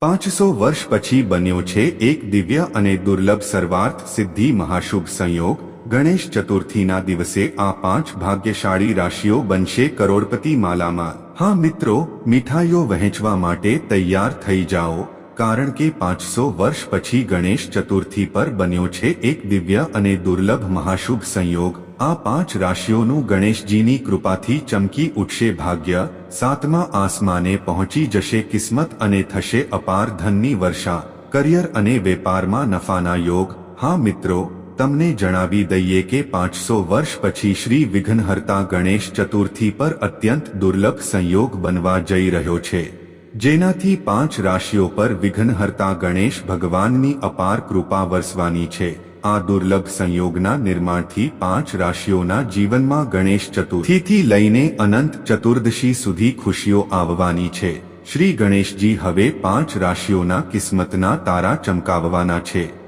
પાંચસો વર્ષ પછી બન્યો છે એક દિવ્ય અને દુર્લભ સર્વાર્થ સિદ્ધિ મહાશુભ સંયોગ. ગણેશ ચતુર્થીના દિવસે આ પાંચ ભાગ્યશાળી રાશિઓ બનશે કરોડપતિ માલામાં. હા મિત્રો, મીઠાઈઓ વહેંચવા માટે તૈયાર થઈ જાઓ. કારણ કે પાંચસો વર્ષ પછી ગણેશ ચતુર્થી પર બન્યો છે એક દિવ્ય અને દુર્લભ મહાશુભ સંયોગ. આ પાંચ રાશિઓનું ગણેશજીની કૃપાથી ચમકી ઉઠશે ભાગ્ય, સાતમા આસમાને પહોંચી જશે કિસ્મત અને થશે અપાર ધનની વર્ષા, કરિયર અને વેપારમાં નફાના યોગ. હા મિત્રો, તમને જણાવી દઈએ કે પાંચસો વર્ષ પછી શ્રી વિઘ્નહર્તા ગણેશ ચતુર્થી પર અત્યંત દુર્લભ સંયોગ બનવા જઈ રહ્યો છે. જેનાથી પાંચ રાશિઓ પર વિઘ્નહર્તા ગણેશ ભગવાનની અપાર કૃપા વરસવાની છે. આ દુર્લભ સંયોગના નિર્માણથી પાંચ રાશિઓના જીવનમાં ગણેશ ચતુર્થીથી લઈને અનંત ચતુર્દશી સુધી ખુશીઓ આવવાની છે. શ્રી ગણેશજી હવે પાંચ રાશિઓના કિસ્મતના તારા ચમકાવવાના છે.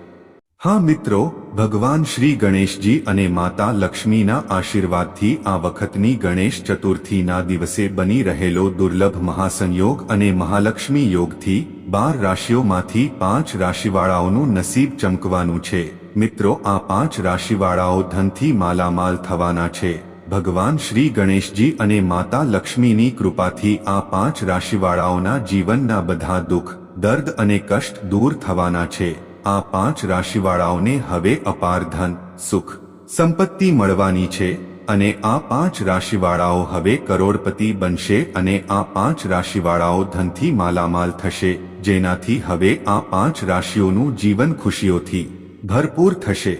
હા મિત્રો, ભગવાન શ્રી ગણેશજી અને માતા લક્ષ્મીના આશીર્વાદથી આ વખતની ગણેશ ચતુર્થીના દિવસે બની રહેલો દુર્લભ મહાસંયોગ અને મહાલક્ષ્મી યોગથી બાર રાશિઓમાંથી પાંચ રાશિવાળાઓનું નસીબ ચમકવાનું છે. મિત્રો, આ પાંચ રાશિવાળાઓ ધનથી માલામાલ થવાના છે. ભગવાન શ્રી ગણેશજી અને માતા લક્ષ્મીની કૃપાથી આ પાંચ રાશિવાળાઓના જીવનના બધા દુઃખ, દર્દ અને કષ્ટ દૂર થવાના છે. આ પાંચ રાશિવાળાઓને હવે અપાર ધન, સુખ, સંપત્તિ મળવાની છે અને આ પાંચ રાશિવાળાઓ હવે કરોડપતિ બનશે અને આ પાંચ રાશિવાળાઓ ધનથી માલામાલ થશે. જેનાથી હવે આ પાંચ રાશિઓનું જીવન ખુશીઓથી ભરપૂર થશે.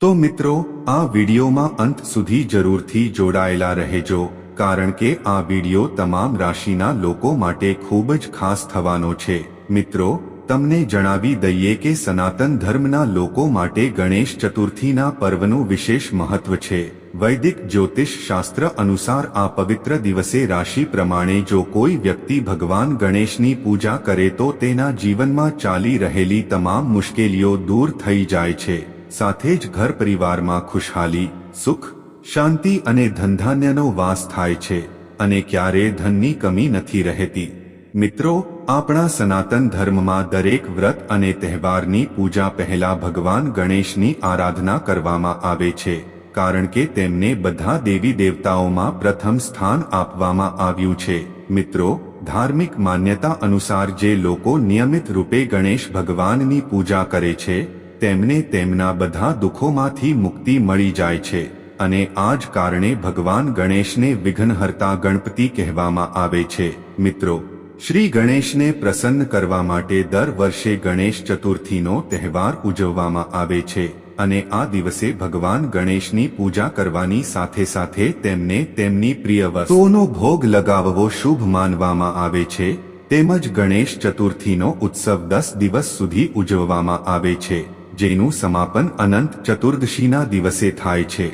તો મિત્રો, આ વિડીયોમાં અંત સુધી જરૂરથી જોડાયેલા રહેજો, કારણ કે આ વીડિયો તમામ રાશિના લોકો માટે ખૂબ જ ખાસ થવાનો છે. મિત્રો, તમને જણાવી દઈએ કે સનાતન ધર્મના લોકો માટે ગણેશ ચતુર્થીના પર્વનું વિશેષ મહત્વ છે. વૈદિક જ્યોતિષ શાસ્ત્ર અનુસાર આ પવિત્ર દિવસે રાશિ પ્રમાણે જો કોઈ વ્યક્તિ ભગવાન ગણેશની પૂજા કરે તો તેના જીવનમાં ચાલી રહેલી તમામ મુશ્કેલીઓ દૂર થઈ જાય છે. સાથે જ ઘર પરિવારમાં ખુશહાલી, સુખ, શાંતિ અને ધનધાન્યનો વાસ થાય છે અને ક્યારે ધનની કમી નથી રહેતી. મિત્રો, આપણા સનાતન ધર્મમાં દરેક વ્રત અને તહેવારની પૂજા પહેલા ભગવાન ગણેશની આરાધના કરવામાં આવે છે. કારણ કે તેમને બધા દેવી દેવતાઓમાં પ્રથમ સ્થાન આપવામાં આવ્યું છે. મિત્રો, ધાર્મિક માન્યતા અનુસાર જે લોકો નિયમિત રૂપે ગણેશ ભગવાનની પૂજા કરે છે, તેમને તેમના બધા દુઃખોમાંથી મુક્તિ મળી જાય છે. અને આ જ કારણે ભગવાન ગણેશને વિઘ્નહર્તા ગણપતિ કહેવામાં આવે છે. મિત્રો, શ્રી ગણેશને પ્રસન્ન કરવા માટે દર વર્ષે ગણેશ ચતુર્થીનો તહેવાર ઉજવવામાં આવે છે. અને આ દિવસે ભગવાન ગણેશની પૂજા કરવાની સાથે સાથે તેમને તેમની પ્રિય વસ્તુઓનો ભોગ લગાવવો શુભ માનવામાં આવે છે. તેમજ ગણેશ ચતુર્થીનો ઉત્સવ દસ દિવસ સુધી ઉજવવામાં આવે છે, જેનું સમાપન અનંત ચતુર્દશીના દિવસે થાય છે.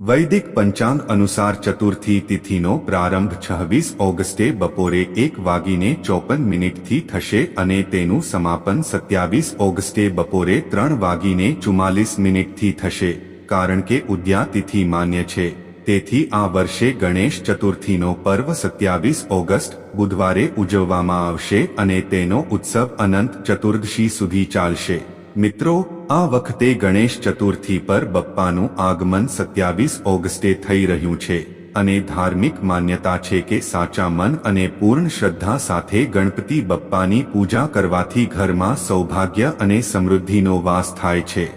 વૈદિક પંચાંગ અનુસાર ચતુર્થી તિથિનો પ્રારંભ છવ્વીસ ઓગસ્ટે બપોરે એક વાગીને ચોપન મિનિટથી થશે અને તેનું સમાપન સત્યાવીસ ઓગસ્ટે બપોરે ત્રણ વાગીને ચુમ્માલીસ મિનિટથી થશે, કારણ કે ઉદ્યા તિથિ માન્ય છે. તેથી આ વર્ષે ગણેશ ચતુર્થીનો પર્વ સત્યાવીસ ઓગસ્ટ બુધવારે ઉજવવામાં આવશે અને તેનો ઉત્સવ અનંત ચતુર્દશી સુધી ચાલશે. મિત્રો, આ વખતે ગણેશ ચતુર્થી પર બપ્પાનું આગમન સત્યાવીસ ઓગસ્ટે થઈ રહ્યું છે અને ધાર્મિક માન્યતા છે કે સાચા મન અને પૂર્ણ શ્રદ્ધા સાથે ગણપતિ બપ્પાની પૂજા કરવાથી ઘરમાં સૌભાગ્ય અને સમૃદ્ધિનો વાસ થાય છે.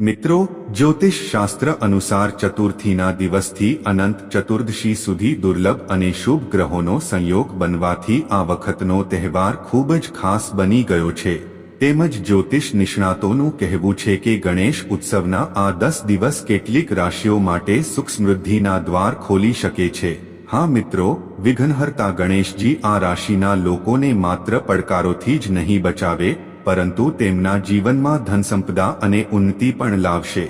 મિત્રો, જ્યોતિષ શાસ્ત્ર અનુસાર ચતુર્થીના દિવસથી અનંત ચતુર્દશી સુધી દુર્લભ અને શુભ ગ્રહોનો સંયોગ બનવાથી આ વખતનો તહેવાર ખૂબ જ ખાસ બની ગયો છે. તેમજ જ્યોતિષ નિષ્ણાતોનું કહેવું છે કે ગણેશ ઉત્સવના આ દસ દિવસ કેટલીક રાશિઓ માટે સુખ સમૃદ્ધિના દ્વાર ખોલી શકે છે. હા મિત્રો, વિઘ્નહર્તા ગણેશજી આ રાશિના લોકોને માત્ર પડકારોથી જ નહીં બચાવે, પરંતુ તેમના જીવનમાં ધનસંપદા અને ઉન્નતિ પણ લાવશે.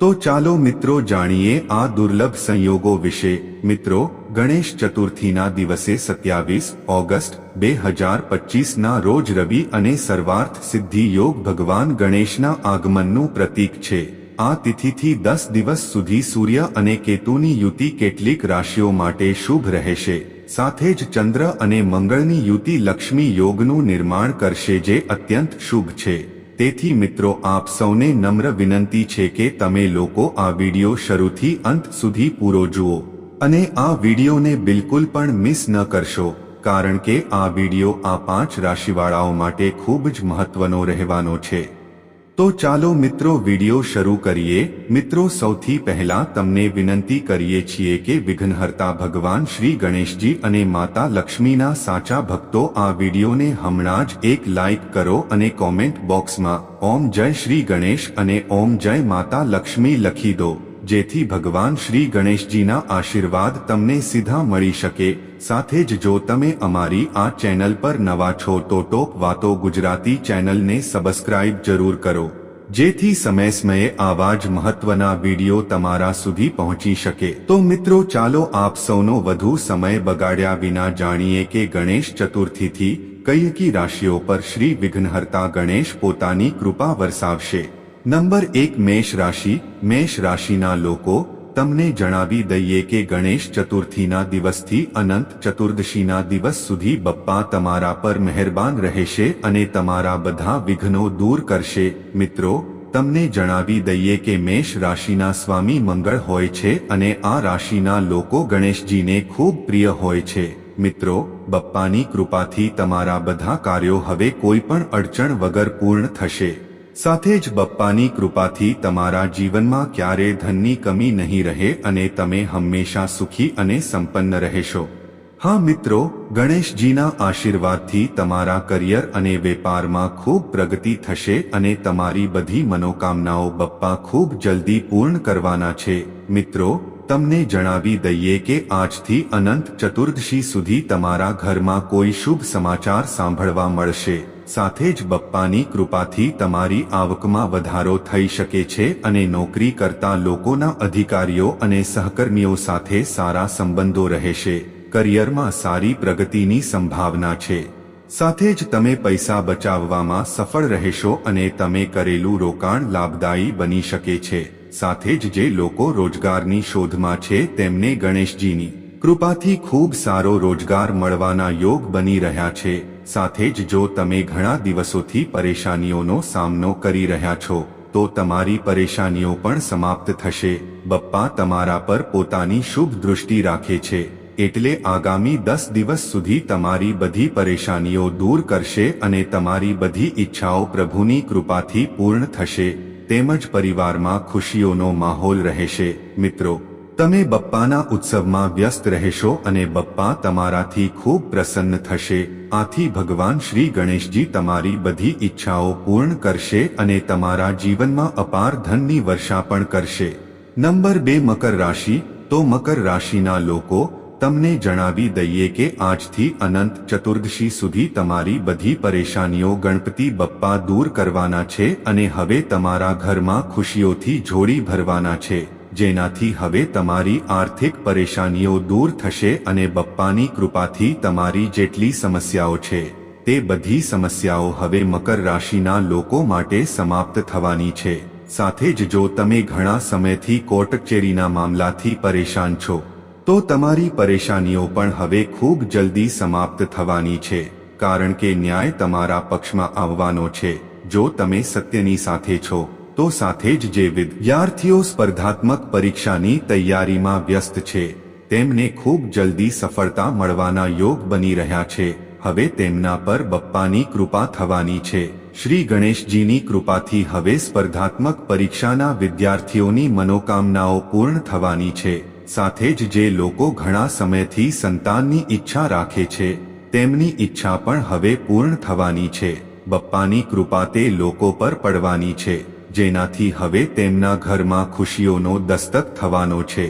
તો ચાલો મિત્રો જાણીએ આ દુર્લભ સંયોગો વિશે. મિત્રો ગણેશ ચતુર્થીના દિવસે સત્યાવીસ ઓગસ્ટ બે હજાર પચીસના રોજ રવિ અને સર્વાર્થ સિદ્ધિ યોગ ભગવાન ગણેશના આગમનનું પ્રતીક છે. આ તિથિથી દસ દિવસ સુધી સૂર્ય અને કેતુની યુતિ કેટલીક રાશિઓ માટે શુભ રહેશે. સાથે જ ચંદ્ર અને મંગળની યુતિ લક્ષ્મી યોગનું નિર્માણ કરશે જે અત્યંત શુભ છે. તેથી મિત્રો, આપ સૌને નમ્ર વિનંતી છે કે તમે લોકો આ વિડિયો શરૂથી અંત સુધી પૂરો જુઓ. અને આ વિડિયોને બિલકુલ પણ મિસ ન કરશો, કારણ કે આ વિડિયો આ પાંચ રાશિવાળાઓ માટે ખૂબ જ મહત્વનો રહેવાનો છે. તો ચાલો મિત્રો વીડિયો શરૂ કરીએ. મિત્રો, સૌથી પહેલા તમને વિનંતી કરીએ છીએ કે વિઘ્નહર્તા ભગવાન શ્રી ગણેશજી અને માતા લક્ષ્મીના સાચા ભક્તો આ વિડિયોને હમણાં જ એક લાઈક કરો અને કોમેન્ટ બોક્સમાં, ઓમ જય શ્રી ગણેશ અને ઓમ જય માતા લક્ષ્મી લખી દો. જેથી ભગવાન શ્રી ગણેશજીના આશીર્વાદ તમને સીધા મળી શકે. સાથે જ જો તમે અમારી આ ચેનલ પર નવા છો તો ટોપ વાતો ગુજરાતી ચેનલને સબસ્ક્રાઇબ જરૂર કરો. જેથી સમય સમયે આવા જ મહત્વના વીડિયો તમારા સુધી પહોંચી શકે. તો મિત્રો, ચાલો આપ સૌનો વધુ સમય બગાડ્યા વિના જાણીએ કે ગણેશ ચતુર્થીથી કઈ કઈ રાશિઓ પર શ્રી વિઘ્નહર્તા ગણેશ પોતાની કૃપા વરસાવશે. નંબર એક મેષ રાશિ, મેષ રાશિના લોકો, તમને જણાવી દઈએ કે ગણેશ ચતુર્થીના દિવસથી અનંત ચતુર્દશીના દિવસ સુધી બપ્પા તમારા પર મહેરબાન રહેશે અને તમારા બધા વિઘ્નો દૂર કરશે. મિત્રો, તમને જણાવી દઈએ કે મેષ રાશિના સ્વામી મંગળ હોય છે અને આ રાશિના લોકો ગણેશજીને ખૂબ પ્રિય હોય છે. મિત્રો, બપ્પાની કૃપાથી તમારા બધા કાર્યો હવે કોઈ પણ અડચણ વગર પૂર્ણ થશે. સાથે જ બપ્પાની કૃપાથી તમારા જીવનમાં ક્યારે ધનની કમી નહીં રહે અને તમે હંમેશા સુખી અને સંપન્ન રહેશો. હા મિત્રો, ગણેશજીના આશીર્વાદથી તમારા કરિયર અને વેપારમાં ખૂબ પ્રગતિ થશે અને તમારી બધી મનોકામનાઓ બપ્પા ખૂબ જલ્દી પૂર્ણ કરવાના છે. મિત્રો, તમને જણાવી દઈએ કે આજથી અનંત ચતુર્દશી સુધી તમારા ઘરમાં કોઈ શુભ સમાચાર સાંભળવા મળશે. સાથે જ બપ્પાની કૃપાથી તમારી આવકમાં વધારો થઈ શકે છે અને નોકરી કરતા લોકોના અધિકારીઓ અને સહકર્મીઓ સાથે સારા સંબંધો રહેશે. કરિયરમાં સારી પ્રગતિની સંભાવના છે. સાથે જ તમે પૈસા બચાવવામાં સફળ રહેશો અને તમે કરેલું રોકાણ લાભદાયી બની શકે છે. સાથે જ જે લોકો રોજગારની શોધમાં છે તેમને ગણેશજીની કૃપાથી ખૂબ સારો રોજગાર મળવાના યોગ બની રહ્યા છે. સાથે જ જો તમે ઘણા દિવસોથી પરેશાનીઓનો સામનો કરી રહ્યા છો, તો તમારી પરેશાનીઓ પણ સમાપ્ત થશે. બપ્પા તમારા પર પોતાની શુભ દૃષ્ટિ રાખે છે, એટલે આગામી દસ દિવસ સુધી તમારી બધી પરેશાનીઓ દૂર કરશે અને તમારી બધી ઈચ્છાઓ પ્રભુની કૃપાથી પૂર્ણ થશે. તેમજ પરિવારમાં ખુશીઓનો માહોલ રહેશે. મિત્રો તમે બપ્પાના ઉત્સવમાં વ્યસ્ત રહેશો અને બપ્પા તમારાથી ખૂબ પ્રસન્ન થશે. આથી ભગવાન શ્રી ગણેશજી તમારી બધી ઈચ્છાઓ પૂર્ણ કરશે અને તમારા જીવનમાં અપાર ધનની વર્ષા પણ કરશે. નંબર બે, મકર રાશિ. તો મકર રાશિના લોકો, તમને જણાવી દઈએ કે આજથી અનંત ચતુર્દશી સુધી તમારી બધી પરેશાનીઓ ગણપતિ બપ્પા દૂર કરવાના છે અને હવે તમારા ઘરમાં ખુશીઓથી જોડી ભરવાના છે. જેનાથી હવે તમારી આર્થિક પરેશાનીઓ દૂર થશે અને બપ્પાની કૃપાથી તમારી જેટલી સમસ્યાઓ છે, તે બધી સમસ્યાઓ હવે મકર રાશિના લોકો માટે સમાપ્ત થવાની છે. સાથે જ જો તમે ઘણા સમયથી કોર્ટ કચેરીના મામલાથી પરેશાન છો, તો તમારી પરેશાનીઓ પણ હવે ખૂબ જલ્દી સમાપ્ત થવાની છે, કારણ કે ન્યાય તમારા પક્ષમાં આવવાનો છે. જો તમે સત્યની સાથે છો તો સાથે જ જે વિદ્યાર્થીઓ સ્પર્ધાત્મક પરીક્ષાની તૈયારીમાં વ્યસ્ત છે. તેમને ખૂબ જલ્દી સફળતા મળવાના યોગ બની રહ્યા છે. હવે તેમના પર બપ્પાની કૃપા થવાની છે. શ્રી ગણેશજીની કૃપાથી હવે સ્પર્ધાત્મક પરીક્ષાના વિદ્યાર્થીઓની મનોકામનાઓ પૂર્ણ થવાની છે. સાથે જ જે લોકો ઘણા સમયથી સંતાનની ઈચ્છા રાખે છે, તેમની ઈચ્છા પણ હવે પૂર્ણ થવાની છે. બપ્પાની કૃપા તે લોકો પર પડવાની છે. જેનાથી હવે તેમના ઘરમાં ખુશીઓનો દસ્તક થવાનો છે.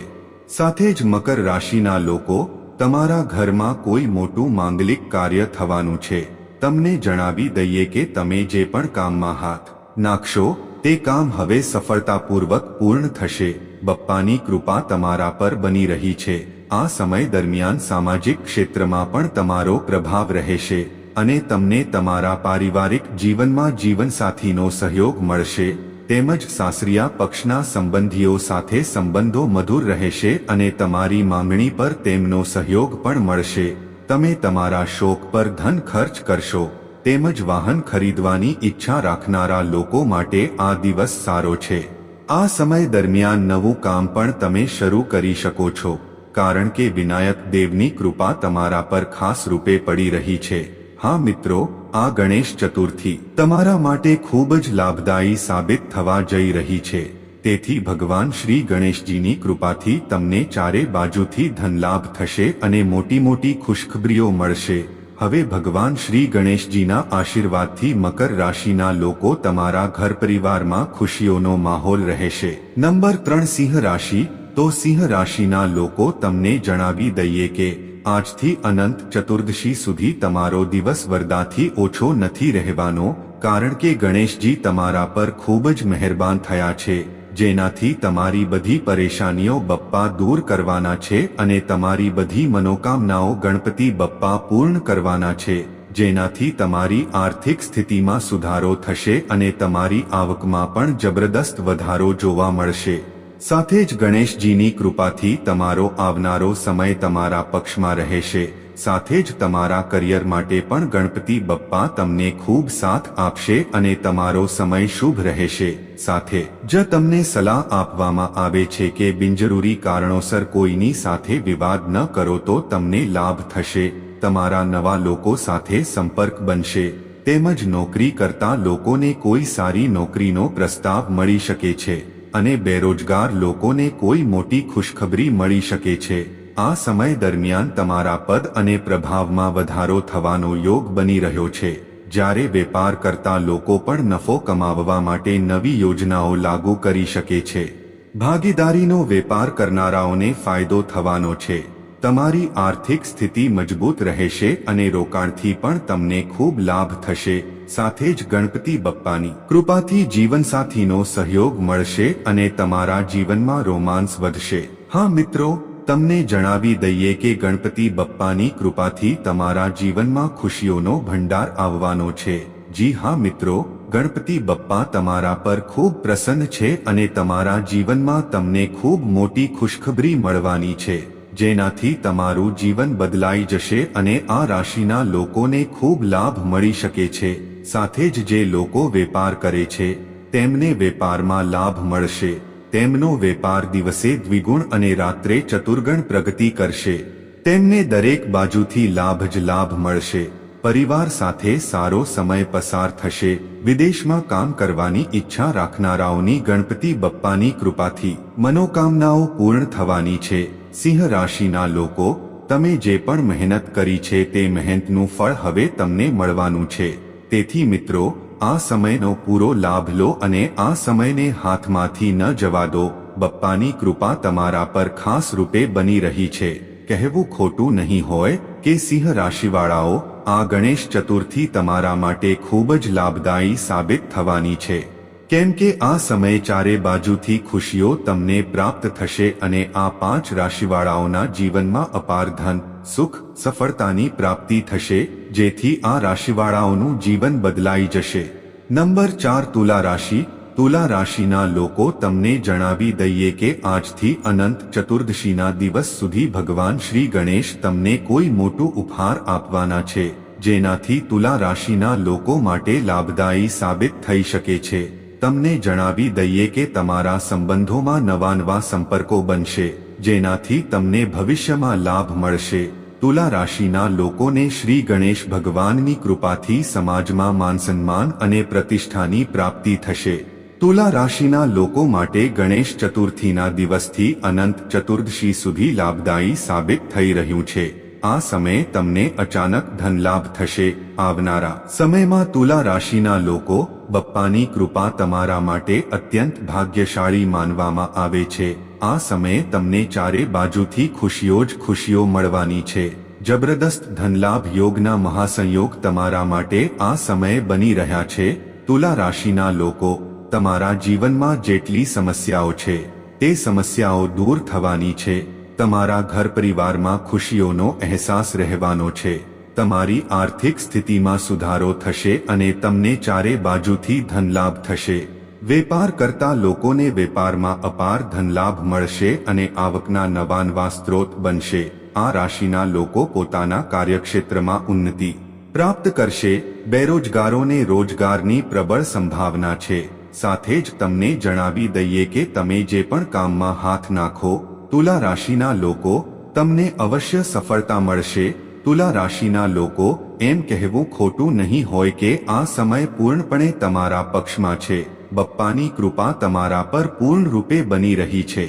સાથે જ મકર રાશિના લોકો, તમારા ઘરમાં કોઈ મોટું માંગલિક કાર્ય થવાનું છે. તમને જણાવી દઈએ કે તમે જે પણ કામમાં હાથ નાખશો, તે કામ હવે સફળતાપૂર્વક પૂર્ણ થશે. બપ્પાની કૃપા તમારા પર બની રહી છે. આ સમય દરમિયાન સામાજિક ક્ષેત્રમાં પણ તમારો પ્રભાવ રહેશે અને તમને તમારા પારિવારિક જીવનમાં જીવનસાથીનો સહયોગ મળશે. તેમજ સાસરિયા પક્ષના સંબંધીઓ સાથે સંબંધો મધુર રહેશે અને તમારી માંગણી પર તેમનો સહયોગ પણ મળશે. તમે તમારા શોક પર ધન ખર્ચ કરશો. તેમજ વાહન ખરીદવાની ઈચ્છા રાખનારા લોકો માટે આ દિવસ સારો છે. આ સમય દરમિયાન નવું કામ પણ તમે શરૂ કરી શકો છો. કારણ કે વિનાયક દેવની કૃપા તમારા પર ખાસ રૂપે પડી રહી છે. હા મિત્રો, આ ગણેશ ચતુર્થી તમારા માટે ખૂબ જ લાભદાયી સાબિત થવા જઈ રહી છે. તેથી ભગવાન શ્રી ગણેશજીની કૃપાથી તમને ચારે બાજુથી ધનલાભ થશે અને મોટી મોટી ખુશખબરીઓ મળશે. હવે ભગવાન શ્રી ગણેશજીના આશીર્વાદથી મકર રાશિના લોકો તમારા ઘર પરિવારમાં ખુશીઓનો માહોલ રહેશે. નંબર ત્રણ સિંહ રાશિ તો સિંહ રાશિના લોકો તમને જણાવી દઈએ કે આજથી અનંત ચતુર્દશી સુધી તમારો દિવસ વરદાથી ઓછો નથી રહેવાનો, કારણ કે ગણેશજી તમારા પર ખૂબ જ મહેરબાન થયા છે, જેનાથી તમારી બધી પરેશાનીઓ બપ્પા દૂર કરવાના છે અને તમારી બધી મનોકામનાઓ ગણપતિ બપ્પા પૂર્ણ કરવાના છે, જેનાથી તમારી આર્થિક સ્થિતિમાં સુધારો થશે અને તમારી આવકમાં પણ જબરદસ્ત વધારો જોવા મળશે. સાથે જ ગણેશજીની કૃપાથી તમારો આવનારો સમય તમારા પક્ષમાં રહેશે, સાથે જ તમારા કરિયર માટે પણ ગણપતિ બપ્પા તમને ખૂબ સાથ આપશે અને તમારો સમય શુભ રહેશે. સાથે, જ તમને સલાહ આપવામાં આવે છે કે બિનજરૂરી કારણોસર કોઈની સાથે વિવાદ ન કરો તો તમને લાભ થશે, તમારા નવા લોકો સાથે સંપર્ક બનશે, તેમજ નોકરી કરતા લોકોને કોઈ સારી નોકરીનો પ્રસ્તાવ મળી શકે છે. અને બેરોજગાર લોકોને કોઈ મોટી ખુશખબરી મળી શકે છે. આ સમય દરમિયાન તમારા પદ અને પ્રભાવમાં વધારો થવાનો યોગ બની રહ્યો છે. જ્યારે વેપાર કરતા લોકો પણ નફો કમાવવા માટે નવી યોજનાઓ લાગુ કરી શકે છે. ભાગીદારીનો વેપાર કરનારાઓને ફાયદો થવાનો છે. તમારી આર્થિક સ્થિતિ મજબૂત રહેશે અને રોકાણથી પણ તમને ખૂબ લાભ થશે. સાથે જ ગણપતિ બપ્પાની કૃપાથી જીવનસાથીનો સહયોગ મળશે અને તમારા જીવનમાં રોમાન્સ વધશે. હા મિત્રો, તમને જણાવી દઈએ કે ગણપતિ બપ્પાની કૃપાથી તમારા જીવનમાં ખુશીઓનો ભંડાર આવવાનો છે. જી હા મિત્રો, ગણપતિ બપ્પા તમારા પર ખૂબ પ્રસન્ન છે અને તમારા જીવનમાં તમને ખૂબ મોટી ખુશખબરી મળવાની છે. જેનાથી તમારું જીવન બદલાઈ જશે અને આ રાશિના લોકોને ખૂબ લાભ મળી શકે છે. સાથે જ જે લોકો વેપાર કરે છે, તેમને વેપારમાં લાભ મળશે. તેમનો વેપાર દિવસે દ્વિગુણ અને રાત્રે ચતુર્ગણ પ્રગતિ કરશે. તેમને દરેક બાજુથી લાભ જ લાભ મળશે. પરિવાર સાથે સારો સમય પસાર થશે. વિદેશમાં કામ કરવાની ઈચ્છા રાખનારાઓની ગણપતિ બપ્પાની કૃપાથી મનોકામનાઓ પૂર્ણ થવાની છે. સિંહ રાશિના લોકો, તમે જે પણ મહેનત કરી છે તે મહેનતનું ફળ હવે તમને મળવાનું છે. તેથી મિત્રો, આ સમયનો પૂરો લાભ લો અને આ સમયને હાથમાંથી ન જવા દો. બપ્પાની કૃપા તમારા પર ખાસ રૂપે બની રહી છે. કહેવું ખોટું નહીં હોય કે સિંહ રાશિવાળાઓ, આ ગણેશ ચતુર્થી તમારા માટે ખૂબ જ લાભદાયી સાબિત થવાની છે. કેમ કે આ સમયે ચારે બાજુથી ખુશીઓ તમને પ્રાપ્ત થશે અને આ પાંચ રાશિવાળાઓના જીવનમાં અપાર ધન, સુખ, સફળતાની પ્રાપ્તિ થશે, જેથી આ રાશિવાળાઓનું જીવન બદલાઈ જશે. નંબર ચાર તુલા રાશિ. તુલા રાશિના લોકો તમને જણાવી દઈએ કે આજથી અનંત ચતુર્દશીના દિવસ સુધી ભગવાન શ્રી ગણેશ તમને કોઈ મોટું ઉપહાર આપવાના છે, જેનાથી તુલા રાશિના લોકો માટે લાભદાયી સાબિત થઈ શકે છે. તમને જણાવી દઈએ કે તમારા સંબંધોમાં નવા નવા સંપર્કો બનશે, જેનાથી તમને ભવિષ્યમાં લાભ મળશે. તુલા રાશિના લોકોને શ્રી ગણેશ ભગવાનની કૃપાથી સમાજમાં માનસન્માન અને પ્રતિષ્ઠાની પ્રાપ્તિ થશે. તુલા રાશિના લોકો માટે ગણેશ ચતુર્થીના દિવસથી અનંત ચતુર્દશી સુધી લાભદાયી સાબિત થઈ રહ્યું છે. આ સમયે તમને અચાનક ધનલાભ થશે. આવનારા સમયમાં તુલા રાશિના લોકો બપ્પાની કૃપા તમારા માટે અત્યંત ભાગ્યશાળી માનવામાં આવે છે. આ સમયે તમને ચારે બાજુથી ખુશીઓ જ ખુશીઓ મળવાની છે. જબરદસ્ત ધનલાભ યોગના મહાસંયોગ તમારા માટે આ સમયે બની રહ્યા છે. તુલા રાશિના લોકો, તમારા જીવનમાં જેટલી સમસ્યાઓ છે, તે સમસ્યાઓ દૂર થવાની છે. તમારા ઘર પરિવારમાં ખુશીઓનો અહેસાસ રહેવાનો છે. તમારી આર્થિક સ્થિતિમાં સુધારો થશે અને તમને ચારે બાજુથી ધનલાભ થશે. વેપાર કરતા લોકોને વેપારમાં અપાર ધનલાભ મળશે અને આવકના નવા નવા સ્ત્રોત બનશે. આ રાશિના લોકો પોતાના કાર્યક્ષેત્રમાં ઉન્નતિ પ્રાપ્ત કરશે. બેરોજગારોને રોજગારની પ્રબળ સંભાવના છે. સાથે જ તમને જણાવી દઈએ કે તમે જે પણ કામમાં હાથ નાખો તુલા રાશિના લોકો તમને અવશ્ય સફળતા મળશે. તુલા રાશિના લોકો એમ કહેવું ખોટું નહીં હોય કે આ સમય પૂર્ણપણે તમારા પક્ષમાં છે. બપ્પાની કૃપા તમારા પર પૂર્ણ રૂપે બની રહી છે.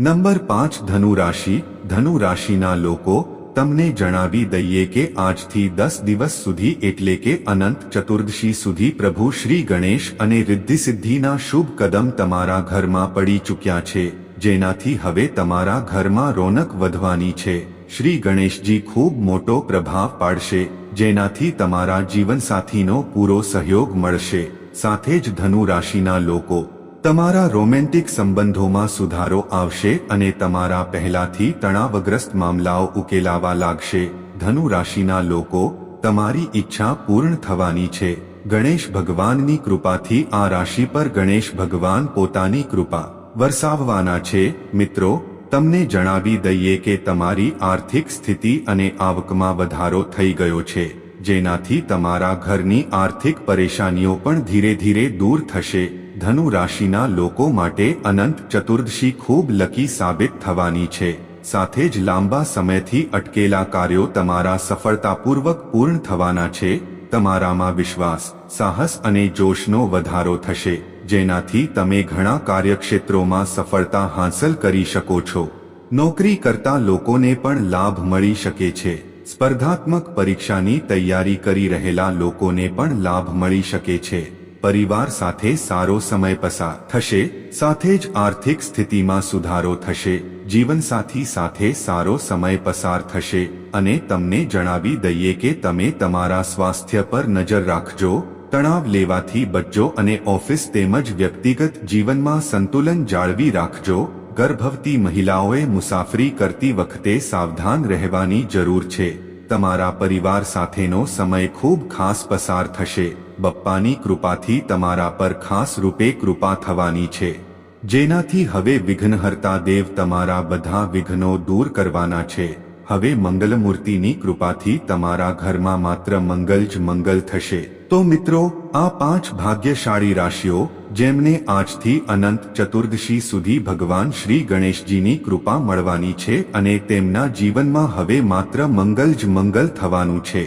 નંબર પાંચ, ધનુ રાશિ. ધનુ રાશિના લોકો તમને જણાવી દઈએ કે આજથી દસ દિવસ સુધી એટલે કે અનંત ચતુર્દશી સુધી પ્રભુ શ્રી ગણેશ અને રિદ્ધિસિદ્ધિના શુભ કદમ તમારા ઘરમાં પડી ચૂક્યા છે. જેનાથી હવે તમારા ઘરમાં રોનક વધવાની છે. શ્રી ગણેશજી ખૂબ મોટો પ્રભાવ પાડશે, જેનાથી તમારા જીવનસાથીનો પૂરો સહયોગ મળશે. સાથે જ ધનુ રાશિના લોકો, તમારા રોમેન્ટિક સંબંધોમાં સુધારો આવશે અને તમારા પહેલાથી તણાવગ્રસ્ત મામલાઓ ઉકેલાવા લાગશે. ધનુ રાશિના લોકો, તમારી ઈચ્છા પૂર્ણ થવાની છે. ગણેશ ભગવાનની કૃપાથી આ રાશિ પર ગણેશ ભગવાન પોતાની કૃપા વરસાવવાના છે, મિત્રો, તમને જણાવી દઈએ કે તમારી આર્થિક સ્થિતિ અને આવકમાં વધારો થઈ ગયો છે, જેનાથી તમારા ઘરની આર્થિક પરેશાનીઓ પણ ધીરે ધીરે દૂર થશે. ધનુ રાશિના લોકો માટે અનંત ચતુર્દશી ખૂબ લકી સાબિત થવાની છે. સાથે જ લાંબા સમયથી અટકેલા કાર્યો તમારા સફળતાપૂર્વક પૂર્ણ થવાના છે. તમારામાં વિશ્વાસ, સાહસ અને જોશનો વધારો થશે. જેનાથી તમે ઘણા કાર્યક્ષેત્રોમાં સફળતા હાંસલ કરી શકો છો. નોકરી કરતા લોકોને પણ લાભ મળી શકે છે. સ્પર્ધાત્મક પરીક્ષાની તૈયારી કરી રહેલા લોકોને પણ લાભ મળી શકે છે. પરિવાર સાથે સારો સમય પસાર થશે, સાથે જ આર્થિક સ્થિતિમાં સુધારો થશે, જીવનસાથી સાથે સારો સમય પસાર થશે, અને તમને જણાવી દઈએ કે તમે તમારા સ્વાસ્થ્ય પર નજર રાખજો તણાવ લેવાથી બચજો અને ઓફિસ તેમજ વ્યક્તિગત જીવનમાં સંતુલન જાળવી રાખજો. ગર્ભવતી મહિલાઓએ મુસાફરી કરતી વખતે સાવધાન રહેવાની જરૂર છે. તમારા પરિવાર સાથેનો સમય ખૂબ ખાસ પસાર થશે. બપ્પાની કૃપાથી તમારા પર ખાસ રૂપે કૃપા થવાની છે. જેનાથી હવે વિઘ્નહર્તા દેવ તમારા બધા વિઘ્નો દૂર કરવાના છે. હવે મંગલમૂર્તિની કૃપાથી તમારા ઘરમાં માત્ર મંગલ જ મંગલ થશે. તો મિત્રો, આ પાંચ ભાગ્યશાળી રાશિઓ, જેમને આજથી અનંત ચતુર્દશી સુધી ભગવાન શ્રી ગણેશજીની કૃપા મળવાની છે અને તેમના જીવનમાં હવે માત્ર મંગલ જ મંગલ થવાનું છે.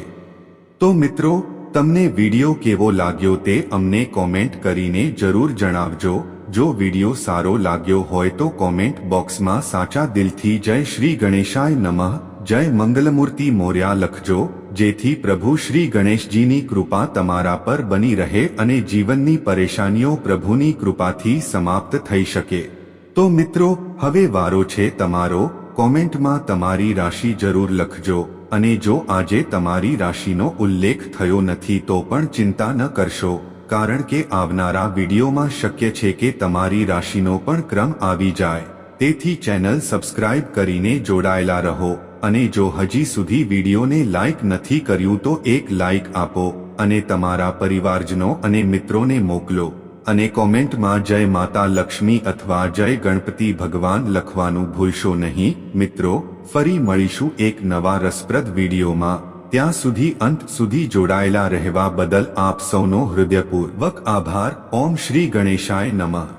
તો મિત્રો, તમને વિડિયો કેવો લાગ્યો તે અમને કોમેન્ટ કરીને જરૂર જણાવજો. જો વિડિયો સારો લાગ્યો હોય તો કોમેન્ટ બોક્સમાં સાચા દિલથી જય શ્રી ગણેશાય નમઃ, જય મંગલમૂર્તિ મોર્યા લખજો. જેથી પ્રભુ શ્રી ગણેશજીની કૃપા તમારા પર બની રહે અને જીવનની પરેશાનીઓ પ્રભુની કૃપાથી સમાપ્ત થઈ શકે. તો મિત્રો, હવે વારો છે તમારો, કોમેન્ટમાં તમારી રાશિ જરૂર લખજો, અને જો આજે તમારી રાશિનો ઉલ્લેખ થયો નથી તો પણ ચિંતા ન કરશો, કારણ કે આવનારા વિડીયોમાં શક્ય છે કે તમારી રાશિનો પણ ક્રમ આવી જાય. તેથી ચેનલ સબસ્ક્રાઇબ કરીને જોડાયેલા રહો. અને જો હજી સુધી વિડીયોને લાઇક નથી કર્યું તો એક લાઇક આપો અને તમારા પરિવારજનો અને મિત્રોને મોકલો અને કોમેન્ટમાં જય માતા લક્ષ્મી અથવા જય ગણપતિ ભગવાન લખવાનું ભૂલશો નહીં. મિત્રો, ફરી મળીશું એક નવા રસપ્રદ વિડીયોમાં. ત્યાં સુધી અંત સુધી જોડાયેલા રહેવા બદલ આપ સૌનો હૃદયપૂર્વક આભાર. ઓમ શ્રી ગણેશાય નમઃ.